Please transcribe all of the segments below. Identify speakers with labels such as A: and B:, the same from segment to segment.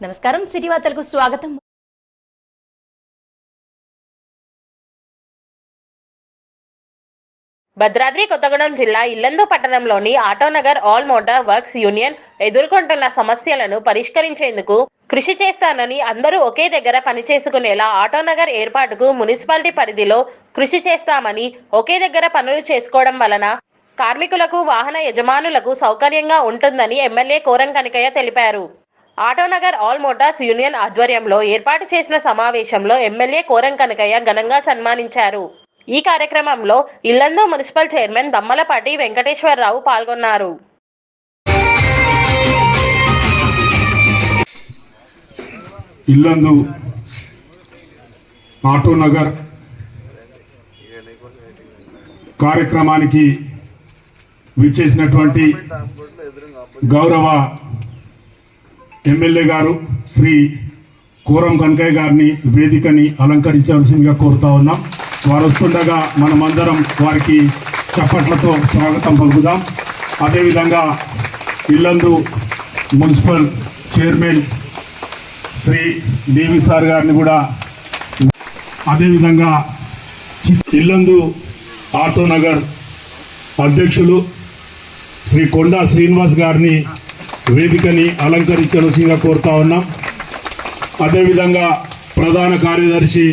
A: నమస్కారం సిటీ వార్తలకు స్వాగతం.
B: భద్రాద్రి కొత్తగూడెం జిల్లా ఇల్లందు పట్టణంలోని Autonagar all motor works union ఎదుర్కొంటున్న సమస్యలను పరిష్కరించేందుకు కృషి చేస్తానని అందరూ ఒకే దగ్గర పనిచేసుకునేలా ఆటోనగర్ ఏర్పాటుకు మున్సిపాలిటీ పరిధిలో కృషి చేస్తామని ఒకే దగ్గర పనులు చేసుకోవడం వలన కార్మికులకు వాహన యజమానులకు సౌకర్యంగా ఉంటుందని ఎమ్మెల్యే కోరం కనకయ్య తెలిపారు. ఆటోనగర్ ఆల్ మోటార్స్ యూనియన్ ఆధ్వర్యంలో ఏర్పాటు చేసిన సమావేశంలో ఎమ్మెల్యే కోరం కనకయ్య ఘనంగా సన్మానించారు. ఈ కార్యక్రమంలో ఇల్లందు మున్సిపల్ చైర్మన్ దమ్మలపాటి వెంకటేశ్వరరావు పాల్గొన్నారు.
C: ఇల్లందు ఆటోనగర్ కార్యక్రమానికి విచ్చేసినటువంటి గౌరవ ఎమ్మెల్యే గారు శ్రీ కూరం కనకయ్య గారిని వేదికని అలంకరించాల్సిందిగా కోరుతా ఉన్నాం. వారు వస్తుండగా మనమందరం వారికి చప్పట్లతో స్వాగతం పలుకుదాం. అదేవిధంగా Yellandu municipal chairman Shri Devi sir గారిని కూడా అదేవిధంగా ఇల్లందు ఆటోనగర్ అధ్యక్షులు శ్రీ కొండా శ్రీనివాస్ గారిని వేదికని అలంకరించవలసిందిగా కోరుతా ఉన్నాం. అదేవిధంగా ప్రధాన కార్యదర్శి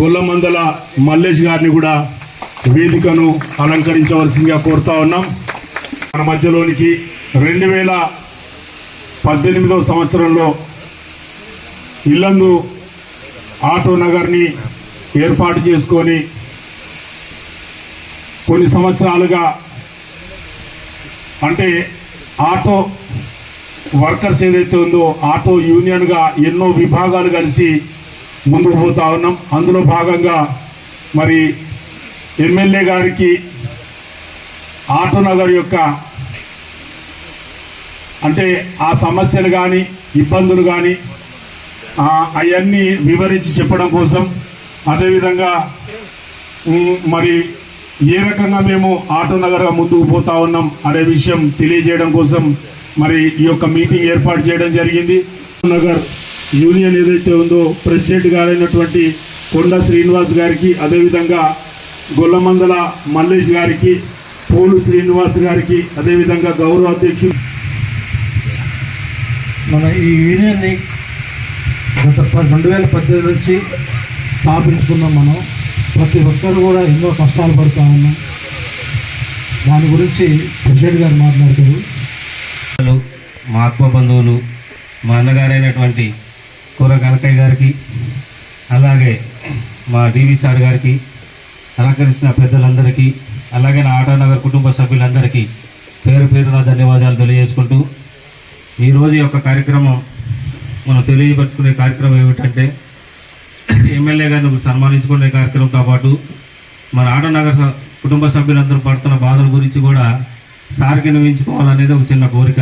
C: గొల్లమందల మల్లేష్ గారిని కూడా వేదికను అలంకరించవలసిందిగా కోరుతా ఉన్నాం. మన మధ్యలోనికి రెండు వేల పద్దెనిమిదవ సంవత్సరంలో ఇల్లందు ఆటో నగర్ని ఏర్పాటు చేసుకొని కొన్ని సంవత్సరాలుగా అంటే ఆటో వర్కర్స్ ఏదైతే ఉందో ఆటో యూనియన్గా ఎన్నో విభాగాలు కలిసి ముందుకు పోతా ఉన్నాం. అందులో భాగంగా మరి ఎమ్మెల్యే గారికి ఆటో నగర్ యొక్క అంటే ఆ సమస్యలు కానీ ఇబ్బందులు కానీ అవన్నీ వివరించి చెప్పడం కోసం అదేవిధంగా మరి ఏ రకంగా మేము ఆటో నగర్గా ముందుకు పోతా ఉన్నాం అనే విషయం తెలియజేయడం కోసం మరి ఈ యొక్క మీటింగ్ ఏర్పాటు చేయడం జరిగింది. నగర్ యూనియన్ ఏదైతే ఉందో ప్రెసిడెంట్ గారైనటువంటి కొండ శ్రీనివాస్ గారికి అదేవిధంగా గొల్లమందల మల్లేష్ గారికి పోలు శ్రీనివాస్ గారికి అదేవిధంగా గౌరవ అధ్యక్షుడు
D: మన ఈ యూనియన్ని గత రెండు వేల పద్దెనిమిది నుంచి స్థాపించుకున్నాం మనం. ప్రతి ఒక్కరు కూడా ఎన్నో కష్టాలు పడుతూ ఉన్నాం. దాని గురించి ప్రెసిడెంట్ గారు మాట్లాడతారు.
E: బంధువులు, మా ఆత్మ బంధువులు మా అన్నగారైనటువంటి కూర కనకయ్య గారికి అలాగే మా డివి సార్ గారికి అలంకరించిన పెద్దలందరికీ అలాగే నా ఆటానగర్ కుటుంబ సభ్యులందరికీ పేరు పేరున ధన్యవాదాలు తెలియజేసుకుంటూ ఈరోజు యొక్క కార్యక్రమం మనం తెలియపరుచుకునే కార్యక్రమం ఏమిటంటే ఎమ్మెల్యే గారిని సన్మానించుకునే కార్యక్రమంతో పాటు మన ఆడనగర స- కుటుంబ సభ్యులందరూ పడుతున్న బాధల గురించి కూడా సార్కి వినిపించుకోవాలనేది ఒక చిన్న కోరిక.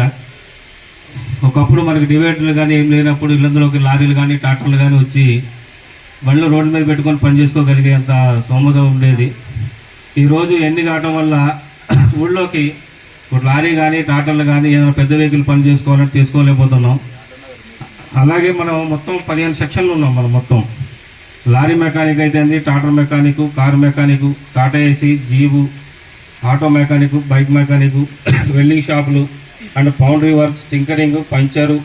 E: ఒకప్పుడు మనకి డివైడర్లు కానీ ఏం లేనప్పుడు ఇళ్ళందులోకి లారీలు కానీ ట్రాక్టర్లు కానీ వచ్చి బండ్లు రోడ్డు మీద పెట్టుకొని పని చేసుకోగలిగేంత సోమత ఉండేది. ఈరోజు ఎన్ని కావటం వల్ల ఊళ్ళోకి ఇప్పుడు లారీ కానీ ట్రాక్టర్లు కానీ ఏదైనా పెద్ద వెహికల్ పని చేసుకోవాలంటే చేసుకోలేకపోతున్నాం. అలాగే మనం మొత్తం పదిహేను సెక్షన్లు ఉన్నాం మనం మొత్తం. లారీ మెకానిక్ అయితే అండి Tata mechanic car mechanic Tata AC jeep auto mechanic bike mechanic welding షాపులు and foundry works tinkering puncture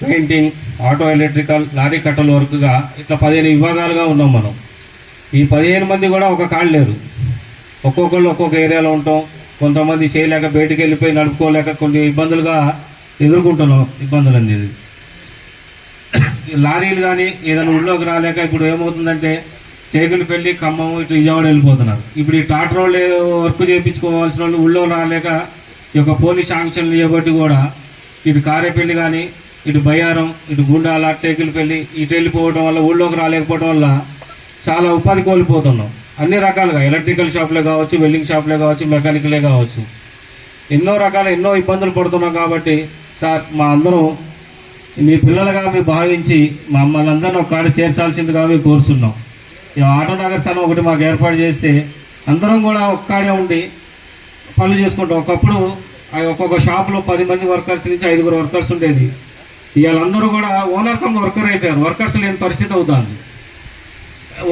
E: painting auto electrical lorry కట్టల వర్క్గా ఇట్లా పదిహేను విభాగాలుగా ఉన్నాం మనం. ఈ పదిహేను మంది కూడా ఒక కాళ్ళు లేరు. ఒక్కొక్కళ్ళు ఒక్కొక్క ఏరియాలో ఉంటాం. కొంతమంది చేయలేక బయటికి వెళ్ళిపోయి నడుపుకోలేక కొన్ని ఇబ్బందులుగా ఎదుర్కొంటున్నాం. ఇబ్బందులు అనేది. లారీలు కానీ ఏదైనా ఊళ్ళోకి రాలేక ఇప్పుడు ఏమవుతుందంటే టేకులు పెళ్ళి ఖమ్మం ఇటు విజయవాడ వెళ్ళిపోతున్నారు. ఇప్పుడు ఈ ట్రాక్టర్ వాళ్ళు వర్క్ చేయించుకోవాల్సిన వాళ్ళు ఊళ్ళో రాలేక ఈ యొక్క పోలీస్ ఆంక్షన్లు చేపట్టి కూడా ఇటు కారేపల్లి కానీ ఇటు బయ్యారం ఇటు గుండాల టేకులు పెళ్ళి ఇటు వెళ్ళిపోవడం వల్ల ఊళ్ళోకి రాలేకపోవడం వల్ల చాలా ఉపాధి కోల్పోతున్నాం. అన్ని రకాలుగా ఎలక్ట్రికల్ షాప్లే కావచ్చు వెల్డింగ్ షాప్లే కావచ్చు మెకానికలే కావచ్చు. ఎన్నో రకాల ఎన్నో ఇబ్బందులు పడుతున్నాం కాబట్టి సార్ మా అందరం మీ పిల్లలుగా మేము భావించి మమ్మల్ని అందరిని ఒక కాడ చేర్చాల్సిందిగా మేము కోరుతున్నాం ఈ ఆటో నగర్ స్థలం ఒకటి మాకు ఏర్పాటు చేస్తే అందరం కూడా ఒక్కడే ఉండి పనులు చేసుకుంటాం. ఒకప్పుడు ఆ ఒక్కొక్క షాప్లో పది మంది వర్కర్స్ నుంచి ఐదుగురు వర్కర్స్ ఉండేది. వీళ్ళందరూ కూడా ఓనర్ కమ్ వర్కర్ అయిపోయారు. వర్కర్స్ లేని పరిస్థితి అవుతుంది.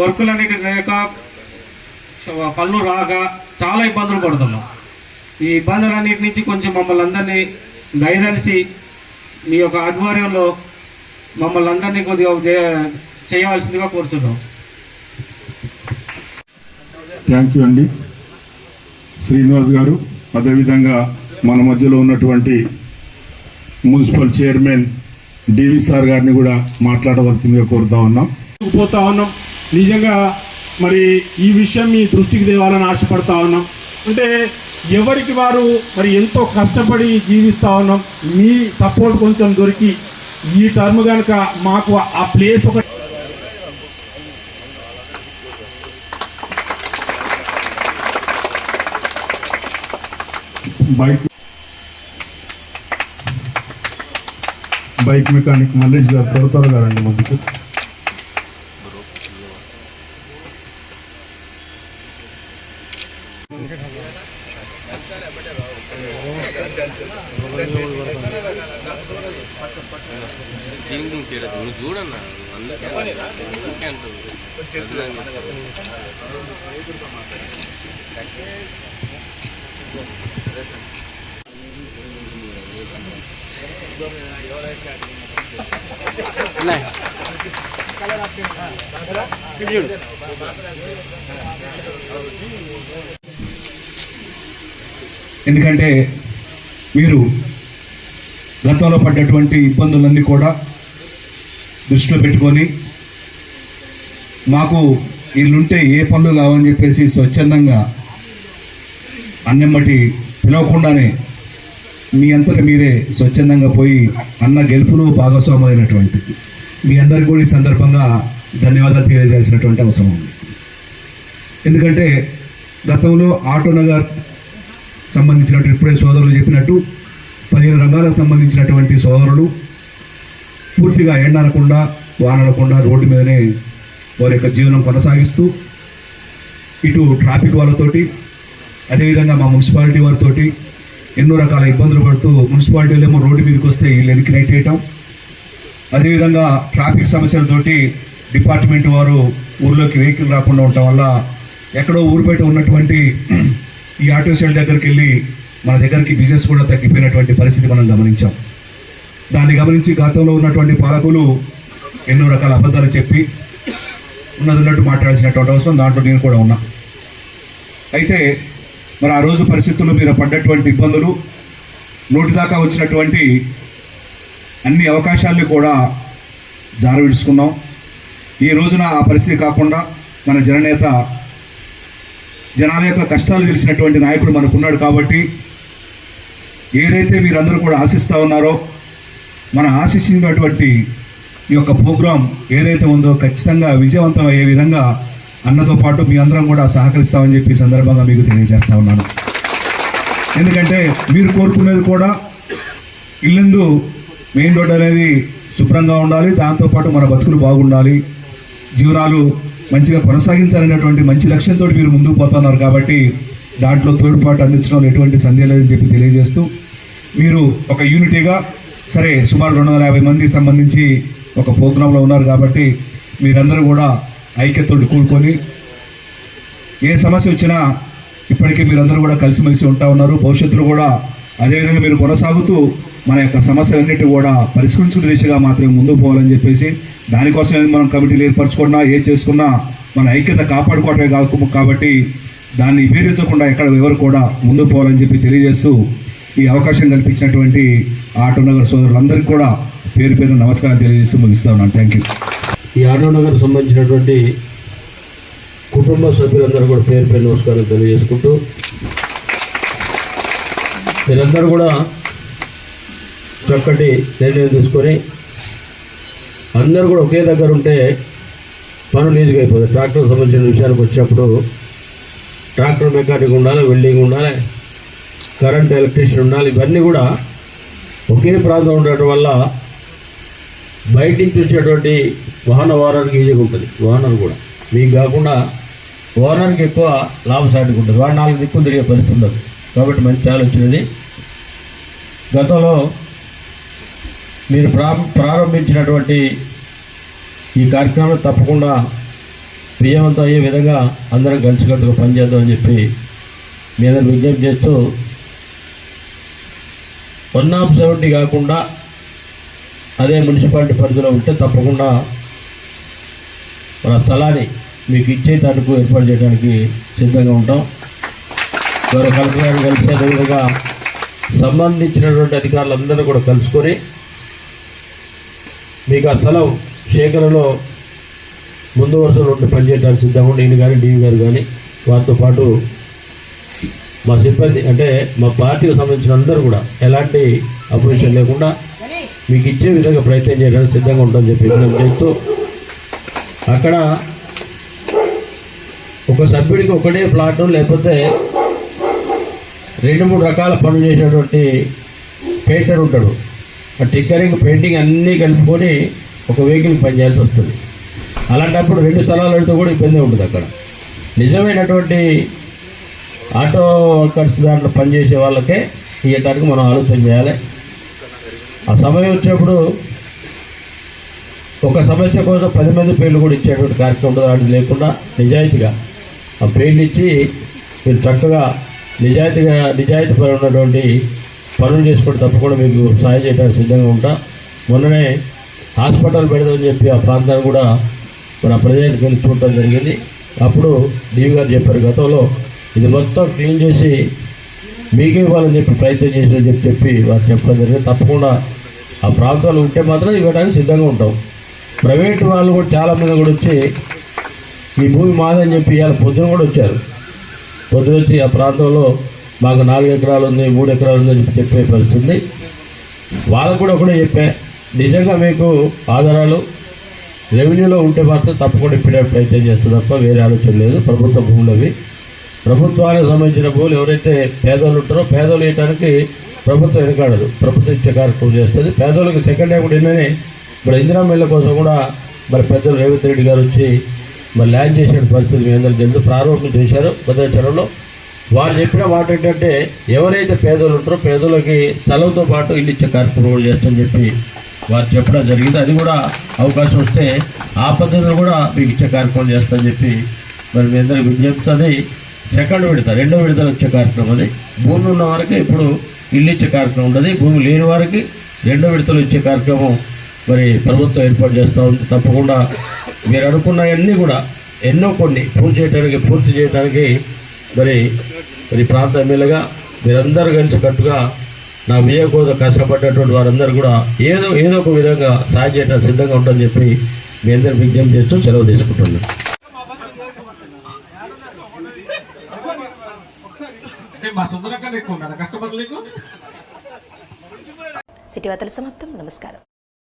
E: వర్కులు అనేటి లేక పనులు రాక చాలా ఇబ్బందులు పడుతున్నాం. ఈ ఇబ్బందులన్నిటి నుంచి కొంచెం మమ్మల్ని అందరినీ దయదలిసి మీ యొక్క ఆధ్వర్యంలో మమ్మల్ని అందరినీ కొద్దిగా చే- చేయవలసిందిగా కోరుతున్నాం
C: థ్యాంక్ యూ అండి శ్రీనివాస్ గారు అదేవిధంగా మన మధ్యలో ఉన్నటువంటి మున్సిపల్ చైర్మన్ డివి సార్ గారిని కూడా మాట్లాడవలసిందిగా కోరుతా ఉన్నాం. పోతా ఉన్నాం. నిజంగా మరి ఈ విషయం మీ దృష్టికి తేవాలని ఆశపడతా ఉన్నాం. అంటే ఎవరికి వారు మరి ఎంతో కష్టపడి జీవిస్తా ఉన్నాం మీ సపోర్ట్ కొంచెం దొరికి ఈ టర్మ్ కనుక మాకు ఆ ప్లేస్ ఒక బైక్ బైక్ మెకానిక్ మల్లేష్ గారు త్వర త్వరగా రండి ముందుకు
F: దీనికి ఇంకేలేదు నువ్వు చూడన్నా అందుకే అందుకే అంటుంది
G: ఎందుకంటే మీరు గతంలో పడ్డటువంటి ఇబ్బందులన్నీ కూడా దృష్టిలో పెట్టుకొని మాకు వీళ్ళుంటే ఏ పనులు కావని చెప్పేసి స్వచ్ఛందంగా అన్నెమ్మటి పిలవకుండానే మీ అంతటా మీరే స్వచ్ఛందంగా పోయి అన్న గెలుపులో భాగస్వామైనటువంటి మీ అందరికీ కూడా ఈ సందర్భంగా ధన్యవాదాలు తెలియజేయాల్సినటువంటి అవసరం ఉంది. ఎందుకంటే గతంలో ఆటో సంబంధించినటువంటి ఇప్పుడే సోదరులు చెప్పినట్టు పదిహేను రంగాలకు సంబంధించినటువంటి సోదరులు పూర్తిగా ఎండనకుండా వాననకుండా రోడ్డు మీదనే వారి యొక్క జీవనం కొనసాగిస్తూ ఇటు ట్రాఫిక్ వాళ్ళతోటి అదేవిధంగా మా మున్సిపాలిటీ వారితోటి ఎన్నో రకాల ఇబ్బందులు పడుతూ మున్సిపాలిటీలు ఏమో రోడ్డు మీదకి వస్తే వీళ్ళు వెనక్కి చేయటం. అదేవిధంగా ట్రాఫిక్ సమస్యలతోటి డిపార్ట్మెంట్ వారు ఊర్లోకి వెహికల్ రాకుండా ఉండటం వల్ల ఎక్కడో ఊరు బయట ఉన్నటువంటి ఈ ఆటో సెల్ దగ్గరికి వెళ్ళి మన దగ్గరికి బిజినెస్ కూడా తగ్గిపోయినటువంటి పరిస్థితి మనం గమనించాం. దాన్ని గమనించి గతంలో ఉన్నటువంటి పాలకులు ఎన్నో రకాల అబద్ధాలు చెప్పి ఉన్నది ఉన్నట్టు మాట్లాడాల్సినటువంటి అవసరం దాంట్లో నేను కూడా ఉన్నా. అయితే మరి ఆ రోజు పరిస్థితుల్లో మీరు పడ్డటువంటి ఇబ్బందులు నోటి దాకా వచ్చినటువంటి అన్ని అవకాశాలను కూడా జారవిడుచుకున్నాం. ఈ రోజున ఆ పరిస్థితి కాకుండా మన జననేత జనాల యొక్క కష్టాలు తెలిసినటువంటి నాయకుడు మనకున్నాడు కాబట్టి ఏదైతే మీరందరూ కూడా ఆశిస్తూ ఉన్నారో మనం ఆశించినటువంటి ఈ యొక్క ప్రోగ్రాం ఏదైతే ఉందో ఖచ్చితంగా విజయవంతం అయ్యే విధంగా అన్నతో పాటు మీ అందరం కూడా సహకరిస్తామని చెప్పి సందర్భంగా మీకు తెలియజేస్తా ఉన్నాను. ఎందుకంటే మీరు కోరుకునేది కూడా ఇల్లందు మెయిన్ రోడ్ అనేది శుభ్రంగా ఉండాలి దాంతోపాటు మన బతుకులు బాగుండాలి జీవనాలు మంచిగా కొనసాగించాలనేటువంటి మంచి లక్ష్యంతో మీరు ముందుకు పోతున్నారు కాబట్టి దాంట్లో తోడ్పాటు అందించడంలో ఎటువంటి సందేహం లేదని చెప్పి తెలియజేస్తూ మీరు ఒక యూనిటీగా సరే సుమారు రెండు వందల యాభై మందికి సంబంధించి ఒక ప్రోగ్రాంలో ఉన్నారు కాబట్టి మీరందరూ కూడా ఐక్యతో కూడుకొని ఏ సమస్య వచ్చినా ఇప్పటికీ మీరందరూ కూడా కలిసిమెలిసి ఉంటా ఉన్నారు. భవిష్యత్తులో కూడా అదేవిధంగా మీరు కొనసాగుతూ మన యొక్క సమస్యలన్నిటి కూడా పరిష్కరించుకునే దిశగా మాత్రమే ముందుకు పోవాలని చెప్పేసి దానికోసం మనం కమిటీలు ఏర్పరచుకున్నా ఏం చేసుకున్నా మన ఐక్యత కాపాడుకోవటమే కాదు కాబట్టి దాన్ని విభేదించకుండా ఎక్కడ ఎవరు కూడా ముందుకు పోవాలని చెప్పి తెలియజేస్తూ ఈ అవకాశం కల్పించినటువంటి ఆటోనగర్ సోదరులందరికీ కూడా పేరు పేరు నమస్కారం తెలియజేస్తూ ముగిస్తా ఉన్నాను. థ్యాంక్ యూ
D: ఈ ఆటో నగర్ సంబంధించినటువంటి కుటుంబ సభ్యులందరూ కూడా పేరు పేరు నమస్కారం తెలియజేసుకుంటూ మీరందరూ కూడా చక్కటి నిర్ణయం తీసుకొని అందరూ కూడా ఒకే దగ్గర ఉంటే పనులు ఈజీగా అయిపోతుంది ట్రాక్టర్ సంబంధించిన విషయానికి వచ్చినప్పుడు ట్రాక్టర్ మెకానిక్ ఉండాలి వెల్డింగ్ ఉండాలి కరెంట్ ఎలక్ట్రీషియన్ ఉండాలి ఇవన్నీ కూడా ఒకే ప్రాంతం ఉండటం వల్ల బయట నుంచి వచ్చేటువంటి వాహన ఓనర్కి ఈజీగా ఉంటుంది. ఓనర్ కూడా. మీకు కాకుండా ఓనర్కి ఎక్కువ లాభసాటిగా ఉంటుంది. వాడు నాలుగు దిక్కులు తిరిగే పరిస్థితి ఉండదు. కాబట్టి మంచి ఆలోచన ఇది. గతంలో
H: మీరు ప్రా ప్రారంభించినటువంటి ఈ కార్యక్రమం తప్పకుండా విజయవంతం అయ్యే విధంగా అందరం కలిసికట్టుగా పనిచేద్దామని చెప్పి మీ అందరు విజ్ఞప్తి చేస్తూ వన్ ఆఫ్ సెవెంటీ కాకుండా అదే మున్సిపాలిటీ పరిధిలో ఉంటే తప్పకుండా మన స్థలాన్ని మీకు ఇచ్చేటందుకు ఏర్పాటు చేయడానికి సిద్ధంగా ఉంటాం. గౌరవ కలెక్టర్ గారు విధంగా అదేవిధంగా సంబంధించినటువంటి అధికారులందరూ కూడా కలుసుకొని మీకు ఆ స్థలం సేకరణలో ముందు వరుసలో ఉండి పనిచేయడానికి సిద్ధంగా నేను కానీ డీవీ గారు కానీ వారితో పాటు మా సిబ్బంది అంటే మా పార్టీకి సంబంధించిన అందరూ కూడా ఎలాంటి అపోజిషన్ లేకుండా మీకు ఇచ్చే విధంగా ప్రయత్నం చేయడానికి సిద్ధంగా ఉంటుందని చెప్పి విజ్ఞప్తి చేస్తూ అక్కడ ఒక సభ్యుడికి ఒకటే ప్లాట్ లేకపోతే రెండు మూడు రకాల పనులు చేసేటువంటి పెయింటర్ ఉంటాడు. టిక్కరింగ్ పెయింటింగ్ అన్నీ కలుపుకొని ఒక వెహికల్ పనిచేయాల్సి వస్తుంది. అలాంటప్పుడు రెండు స్థలాలు వెళ్తే కూడా ఇబ్బంది ఉంటుంది అక్కడ. నిజమైనటువంటి ఆటో వర్కర్స్ దాంట్లో పనిచేసే వాళ్ళకే ఇవ్వడానికి మనం ఆలోచన చేయాలి. ఆ సమయం వచ్చినప్పుడు ఒక సమస్య కోసం పది మంది పేర్లు కూడా ఇచ్చేటువంటి కార్యక్రమం ఉంటుంది అది లేకుండా నిజాయితీగా ఆ పేర్లు ఇచ్చి మీరు చక్కగా నిజాయితీగా నిజాయితీ పరి ఉన్నటువంటి పనులు చేసుకుంటే తప్పకుండా మీకు సహాయం చేయడానికి సిద్ధంగా ఉంటా. మొన్ననే హాస్పిటల్ పెడదామని చెప్పి ఆ ప్రాంతాన్ని కూడా మన ప్రజలకు వెళ్ళి చూడటం జరిగింది. అప్పుడు డీవీ గారు చెప్పారు గతంలో ఇది మొత్తం క్లీన్ చేసి మీకే ఇవ్వాలని చెప్పి ప్రయత్నం చేసి చెప్పి చెప్పి వారు చెప్పడం జరిగింది. తప్పకుండా ఆ ప్రాంతాలు ఉంటే మాత్రం ఇవ్వడానికి సిద్ధంగా ఉంటాం. ప్రైవేట్ వాళ్ళు కూడా చాలామంది కూడా వచ్చి ఈ భూమి మాదని చెప్పి ఇవాళ పొద్దున కూడా వచ్చారు. పొద్దున వచ్చి ఆ ప్రాంతంలో మాకు నాలుగు ఎకరాలు ఉంది మూడు ఎకరాలు ఉంది చెప్పి చెప్పే పరిస్థితుంది వాళ్ళకు కూడా ఒకటే చెప్పా నిజంగా మీకు ఆధారాలు రెవెన్యూలో ఉంటే మాత్రం తప్పకుండా ఇప్పుడే ప్రయత్నం చేస్తుంది తప్ప వేరే ఆలోచన లేదు ప్రభుత్వ భూములు అవి ప్రభుత్వానికి సంబంధించిన భూములు ఎవరైతే పేదోళ్ళు ఉంటారో పేదోళ్ళు వేయడానికి ప్రభుత్వం వెనకాడదు ప్రభుత్వం ఇచ్చే కార్యక్రమం చేస్తుంది. పేదోళ్ళకి సెకండ్ హ్యాండ్ కూడా ఇప్పుడు మరి ఇందిరా మిల్ల కోసం కూడా మరి పెద్దలు రేవంత్ రెడ్డి గారు వచ్చి మరి ల్యాండ్ చేసిన పరిస్థితి మీ అందరూ తెలుసు ప్రారంభం చేశారు భద్రాచలంలో వారు చెప్పిన మాట ఏంటంటే ఎవరైతే పేదలు ఉంటారో పేదలకి స్థలంతో పాటు ఇల్లు ఇచ్చే కార్యక్రమం కూడా చేస్తామని చెప్పి వారు చెప్పడం జరిగింది. అది కూడా అవకాశం వస్తే ఆ పద్ధతిలో కూడా మీకు ఇచ్చే కార్యక్రమం చేస్తామని చెప్పి మరి మీ అందరికి విజ్ఞప్తి. సెకండ్ విడత రెండో విడతలు వచ్చే కార్యక్రమం అది. భూమి ఉన్న వారికి ఇప్పుడు ఇల్లు ఇచ్చే కార్యక్రమం ఉండదు. భూమి లేని వారికి రెండో విడతలు ఇచ్చే కార్యక్రమం మరి ప్రభుత్వం ఏర్పాటు చేస్తూ ఉంది. తప్పకుండా మీరు అనుకున్నవన్నీ కూడా ఎన్నో కొన్ని పూర్తి చేయడానికి పూర్తి చేయడానికి మరి మరి ప్రాంత ఎమ్మెల్యేగా మీరందరూ కలిసి కట్టుగా నా విజయ కోసం కష్టపడ్డటువంటి వారందరూ కూడా ఏదో ఏదో ఒక విధంగా సాయం చేయడానికి సిద్ధంగా ఉంటుందని చెప్పి మీ అందరు విజ్ఞప్తి చేస్తూ సెలవు తీసుకుంటున్నాను
A: సిటీ వార్తల సమాప్తం. నమస్కారం.